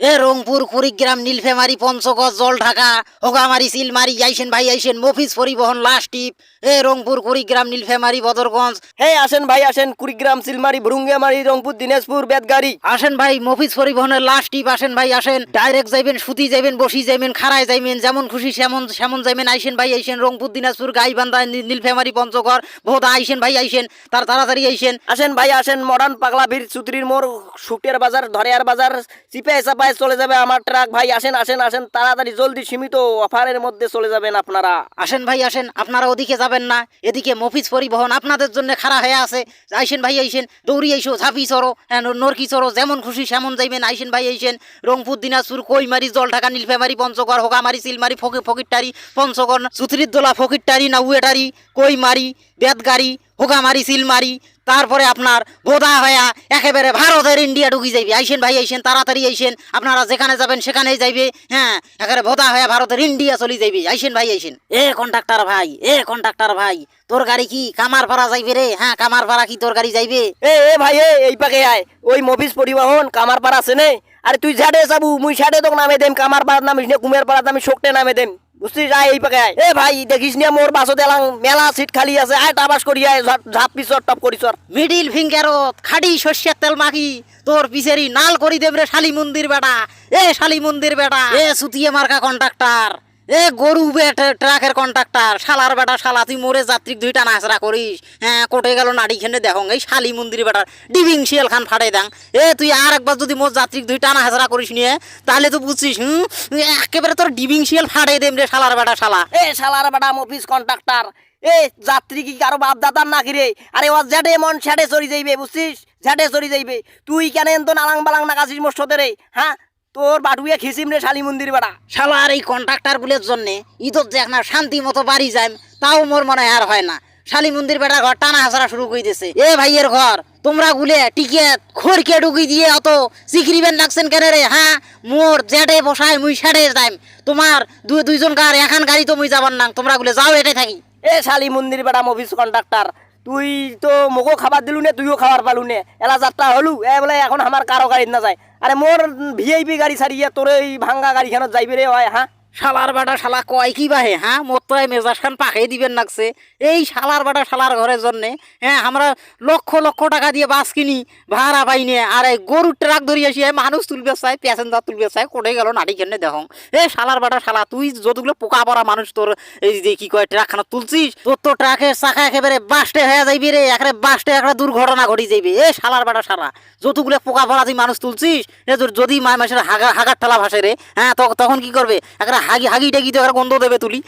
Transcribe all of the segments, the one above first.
এ রংপুর কুড়িগ্রাম নীলফেমারি পঞ্চগড় জল ঢাকা হোগামারি সিলমারি আইসেন ভাই আইসেন মফিজ পরিবহন লাস্ট টিপ। এ রংপুর কুড়িগ্রাম নীলফেমারি বদরগঞ্জ। হে আসেন ভাই আসেন কুড়িগ্রাম সিলমারি ভুরুঙ্গামারি রংপুর দিনাজপুর বেদগাড়ি আসেন ভাই মফিজ পরিবহনের লাস্ট টিপ। আসেন ভাই আসেন। ডাইরেক্ট যাইবেন সুতি যাইবেন বসি যাইবেন খাড়ায় যাইবেন যেমন খুশি সেমন সেমন যাইবেন। আইসেন ভাই আইসেন রংপুর দিনাজপুর গাইবান্ধা নীলফেমারি পঞ্চগড় ভোদা আইসেন ভাই আইসেন। তার তাড়াতাড়ি আইসেন। আসেন ভাই আসেন। মডার্ন পাগলা বীর সুত্রির মোড় শুটের বাজার ধরেয়ার বাজার চিপায় চাপায় চলে যাবে আমার ট্রাক। ভাই আসেন আসেন আসেন। তাড়াতাড়ি জলদি সীমিত অফারের মধ্যে চলে যাবেন আপনারা। আসেন ভাই আসেন। আপনারা ওদিকে যাবেন না। এদিকে মফিজ পরিবহন আপনাদের জন্য খাড়া হয়ে আছে। আইসেন ভাই আইসেন। দৌড়ি আইসো ঝাঁপি চড়ো হ্যাঁ, নরকি চড়ো যেমন খুশি সেমন যাইবেন। আইসেন ভাই আইসেন। রংপুর দিনাজপুর কইমারি জলঢাকা নীলফেমারি পঞ্চগড় হোগামারি সিলমারি ফকি ফকিরটারি পঞ্চগড় সুতরিদোলা ফকিরটারি নাউয়েটারি কইমারি বেদগাড়ি হোগামারি সিলমারি তারপরে আপনার বোধা হয়া একেবারে ভারতের ইন্ডিয়া ঢুকি যাইবে। আইসেন ভাই, আইসেন, তাড়াতাড়ি আইসেন। আপনারা যেখানে যাবেন সেখানেই যাইবে হ্যাঁ? একেবারে বোধা হয়া ভারতের ইন্ডিয়া চলে যাইবে। আইসেন ভাই, আইসেন। এ কন্ট্রাক্টর ভাই, এ কন্ট্রাক্টর ভাই, তোর গাড়ি কি কামার পাড়া যাইবে রে? হ্যাঁ কামার পাড়া কি তোর গাড়ি যাইবে? এ এ ভাই, এ, এই পাকে আয়। ওই মফিস পরিবহন কামার পাড়া আছে নে? আরে তুই ঝাড়ে যাবু, মুই ষাটে তোকে নামে দেম, কামার পাড়া নামিস নে কুমের পাড়া নামি শোকটে নামে দেম। বুঝছিস আয় এই পাকে। এ ভাই দেখিস নিয়ে মোর বাসো দেলাং মেলা সিট খালি আছে। আয় টাবাস করি আয় ঝাপ- পিছর টপ করি চর মিডিল ফিঙ্গারত খাড়ি শস্যের তেল মাখি তোর পিছেরই নাল করি দেব রে শালি মন্দির বেটা। এ শালি মন্দির বেটা। এ সুতিয়ে মার্কা কন্ট্রাক্টর এ গরু ট্রাকের কন্ট্রাক্টর শালার বেটা, শালা, তুই মোরে যাত্রিক দুইটা নাচরা করিস। হ্যাঁ কোটে গেল নাড়ি খেনে দেখো, এই শালি মন্দির বেটার ডিবিং শিয়াল খান ফাটাই দাং। এ, তুই আর একবার যদি মোর যাত্রিক দুইটা নাচরা করিস নিয়ে, তাহলে তো বুঝছিস, হুম? একেবারে তোর ডিবিং শিয়াল ফাটাই দেম রে শালার বেটা, শালা। এ, শালার বেটা মফিস কন্ট্রাক্টর এ, যাত্রী কি কারও বাপ দাদার নাকি রে? আরে, ও ঝাটে মন ঝাটে চড়ি যাইবে, বুঝছিস? ঝাটে চড়ি যাইবে। তুই কেন তো নালাং বালাং নাকাছিস মোর সাথে রে হ্যাঁ? তোর বাটুয়ে খিসিম রে শালি মন্দির বেটা শালার এই কন্ট্রাক্টরগুলোর জন্য ঈদত যে এখন শান্তি মতো বাড়ি যাই তাও মোর মনে আর হয় না। শালি মন্দির বেটার ঘর টানা হাসরা শুরু করে দিয়েছে এ ভাইয়ের ঘর তোমরা গুলে টিকেট খড়কে ঢুকি দিয়ে অত সিকরিবেন লাগছেন কেন রে? হ্যাঁ মোর জেটে বসায় মুই সাড়ে যাইম। তোমার দুই দুইজন কার এখান গাড়ি তো মুই যাবার না তোমরা গুলে যাও এটাই থাকি। এ শালি মন্দির বেটা মফিস কন্ট্রাক্টর তুই তো মোকো খাবার দিলু নে তুইও খাবার পালু নে এলা যাত্রা হলু এ বলে এখন আমার কারও গাড়িত না যায়। আরে মোর ভিআইপি গাড়ি সারিয়া তোর এই ভাঙ্গা গাড়িখানত যাইবে রে হয় হ্যাঁ? শালার বাটা শালা কয় কি বাহে হ্যাঁ? এই মেজাজ খান পাখাই দিবেন লাগছে। এই শালার বাটা শালার ঘরের জন্যে হ্যাঁ আমরা লক্ষ লক্ষ টাকা দিয়ে বাস কিনি, ভাড়া পাইনে আর এই গরুর ট্রাক ধরি আসি মানুষ তুলবে চাই, প্যাসেঞ্জার তুলবে চাই কোটে গেল নাটি কেনে দেখো। এ শালার বাটা শালা, তুই যতগুলো পোকা পড়া মানুষ তোর, এই যে কি কয় ট্রাক খানা তুলছিস, তোর তো ট্রাকের চাকা একেবারে বাস্টে হয়ে যাইবি রে, একেবারে বাস্টে একটা দুর্ঘটনা ঘটি যাইবে। এ শালার বাটা শালা, যতগুলো পোকা পড়া তুই মানুষ তুলছিস যদি মায় মাসের হাগা হাগার ঠেলা ভাসে রে হ্যাঁ তখন কি করবে? একটা হাগি হাগি টাগি তো গন্ধ দেবে তুলি।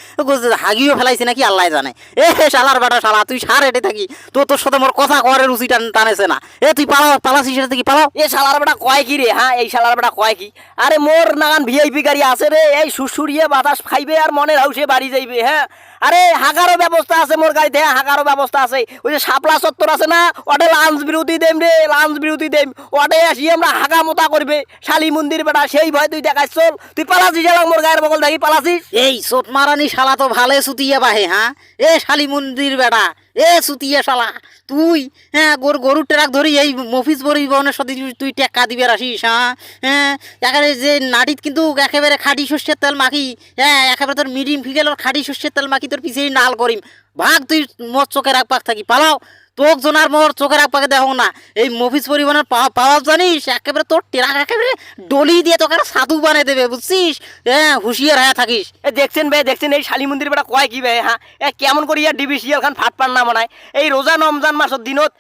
হাগিও ফেলাইছে নাকি, আল্লাহ জানে। এ শালার বাটা শালা, তুই সার এটে থাকি। তো তোর সাথে মোর কথা করে রুচি টান টানেছে না। এ তুই পালাও, পালাসিস সেটা থেকে পালাও। এ শালার বেটা কয় কি রে হ্যাঁ এই শালার বেটা কয় কি? আরে মোর নাগান ভিআইপি গাড়ি আছে রে, এই সুসুরিয়ে বাতাস খাইবে আর মনের হাউসে বাড়ি যাইবে হ্যাঁ। আরে হাগারও ব্যবস্থা আছে মোর গাড়িতে হ্যাঁ হাগারও ব্যবস্থা আছে। ওই যে শাপলা চত্বর আছে না ওটে লাঞ্চ বিরতি দেম রে, লাঞ্চ বিরতি দেম। ওটে আসি আমরা হাগা মোতা করবে। শালি মন্দির বেটা, সেই ভয় তুই দেখাইছ, চল। তুই পালাছিস এলাম মোর গায়ের বগল দেখি পালাছিস? এই সোট মারানি শালা তো ভালে সুতিয়ে বাহে হ্যাঁ এ শালি মন্দির বেটা, এ সুতিয়ে শালা। তুই হ্যাঁ গরু গরুর ট্রাক ধরি, এই মফিজ পরিবহনের সাথে তুই- টেক্কা দিবে আসিস হ্যাঁ হ্যাঁ একেবারে যে নাটিত কিন্তু একেবারে খাঁটি শস্যের তেল মাখি হ্যাঁ একেবারে তোর মিডিয়াম ফিগেলের খাঁটি শস্যের তেল মাখি তোর পিছিয়ে নাল করিম। ভাগ তুই মোর চোখে রাখ পাক থাকি, পালাও। তোক জনার মোর চোখে রাখ পাকে দেখো না। এই মফিজ পরিবহনের পাওয়া জানিস? একেবারে তোর ট্রাক একেবারে ডলি দিয়ে তোকে সাধু বানিয়ে দেবে, বুঝছিস? হ্যাঁ হুঁশিয়ার হয়ে থাকিস। এ, দেখছেন ভাই দেখছেন এই শালি মন্দির বেটা কয় কি ভাই হ্যাঁ কেমন করি আর ডিবি সিএল খান ফাট পান না মনায়। এই রোজা রমজান মাসের দিনত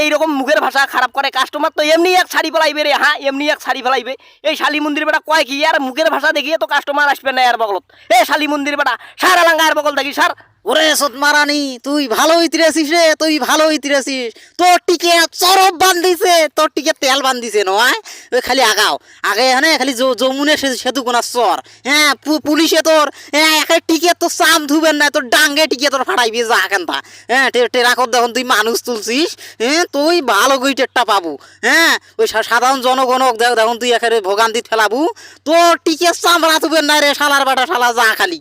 এইরকম মুখের ভাষা খারাপ করে কাস্টমার তো এমনি এক শাড়ি ফেলাইবে রে হ্যাঁ এমনি এক শাড়ি ফেলাইবে। এই শালি মন্দির বেটা কয় কি? আর মুখের ভাষা দেখিয়ে তো কাস্টমার আসবে না এর বগলত। এ, শালি মন্দির বেটা, সার আলাঙ্গা এর বগল দেখি, সার। ওরে সতমারানি তুই ভালো ইতিরেছিস রে, তুই ভালো ইতিরেছিস তোর টিকে চরব বান্ধিছে, তোর টিকে তেল বান্ধিছে, নয়? ওই খালি আগাও। আগে হ্যাঁ খালি যমুনে সেতু কোনা চর। হ্যাঁ পুলিশে তোর হ্যাঁ একে টিকে তোর চাম ধুবেন না, তোর ডাঙ্গে টিকে তোর ফাটাইবি যা কেনতা হ্যাঁ টে- টেরাকত দেখুন, তুই মানুষ তুলছিস হ্যাঁ তুই ভালো গই টেরটা পাবো। হ্যাঁ ওই সাধারণ জনগণক দেখ দেখুন, তুই একেবারে ভোগান্তি ফেলাবু তোর টিকে চামড়া ধুবেন না রে, শালার বাটা, শালা, যা খালি।